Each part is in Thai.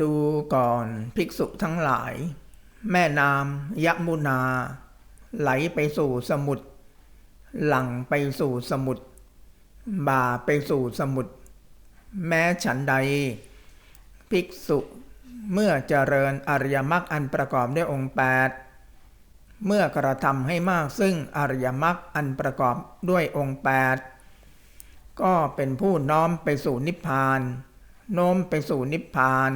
ดูก่อนภิกษุทั้งหลาย แม่น้ำยมุนา ไหลไปสู่สมุทรหลั่งไปสู่สมุทรบ่าไปสู่สมุทรแม้ฉันใด ภิกษุเมื่อเจริญอริยมรรคอันประกอบด้วยองค์แปดเมื่อกระทำให้มากซึ่งอริยมรรคอันประกอบด้วยองค์แปดก็เป็นผู้น้อมไปสู่นิพพาน โน้มไปสู่นิพพาน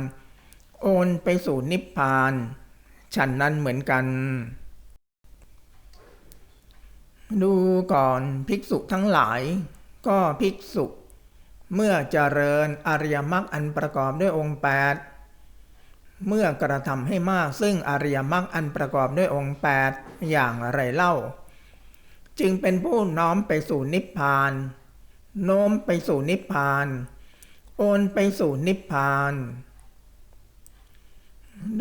โอนไปสู่นิพพาน ฉันนั้นเหมือนกัน ดูก่อนภิกษุทั้งหลาย ก็ภิกษุ เมื่อเจริญอริยมรรคอันประกอบด้วยองค์แปดเมื่อกระทำให้มากซึ่งอริยมรรคอันประกอบด้วยองค์แปดอย่างไรเล่า จึงเป็นผู้น้อมไปสู่นิพพาน โน้มไปสู่นิพพาน โอนไปสู่นิพพาน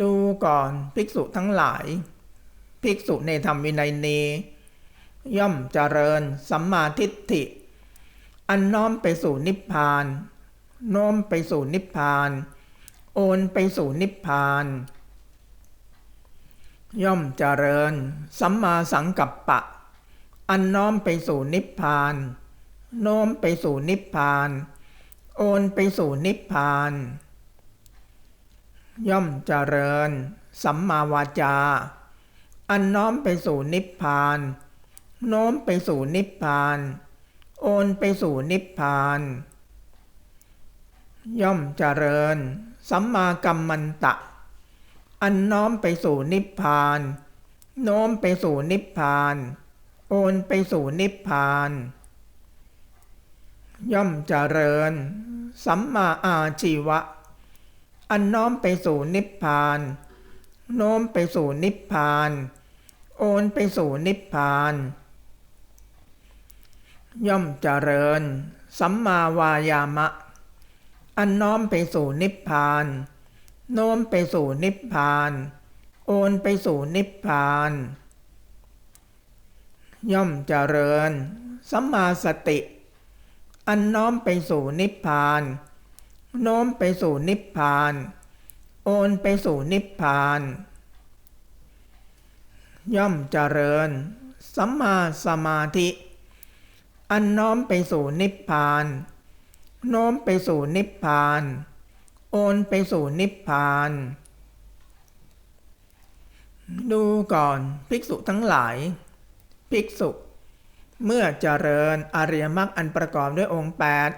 ดูก่อนภิกษุทั้งหลาย ภิกษุในธรรมวินัยนี้ ย่อมเจริญสัมมาทิฏฐิ อันน้อมไปสู่นิพพานโน้มไปสู่นิพพาน โอนไปสู่นิพพาน ย่อมเจริญ สัมมาสังกัปปะ อันน้อมไปสู่นิพพาน โน้มไปสู่นิพพาน โอนไปสู่นิพพาน ย่อมเจริญ สัมมาวาจา อันน้อมไปสู่นิพพาน โน้มไปสู่นิพพาน โอนไปสู่นิพพาน ย่อมเจริญ สัมมากัมมันตะ อันน้อมไปสู่นิพพาน โน้มไปสู่นิพพาน โอนไปสู่นิพพาน ย่อมเจริญ สัมมาอาชีวะ อันน้อมไปสู่นิพพาน โน้มไปสู่นิพพาน โอนไปสู่นิพพาน ย่อมเจริญ สัมมาวายามะ อันน้อมไปสู่นิพพาน โน้มไปสู่นิพพาน โอนไปสู่นิพพาน ย่อมเจริญ สัมมาสติ อันน้อมไปสู่นิพพาน โน้มไปสู่นิพพาน โอนไปสู่นิพพาน ย่อมเจริญ สัมมาสมาธิ อันน้อมไปสู่นิพพาน โน้มไปสู่นิพพาน โอนไปสู่นิพพาน ดูก่อนภิกษุทั้งหลาย ภิกษุ เมื่อเจริญอริยมรรคอันประกอบด้วยองค์แปด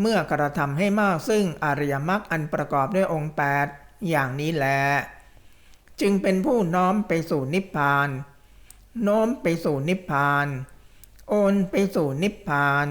เมื่อกระทำให้มากซึ่งอริยมรรคอันประกอบด้วยองค์แปดอย่างนี้แล จึงเป็นผู้น้อมไปสู่นิพพาน โน้มไปสู่นิพพาน โอนไปสู่นิพพาน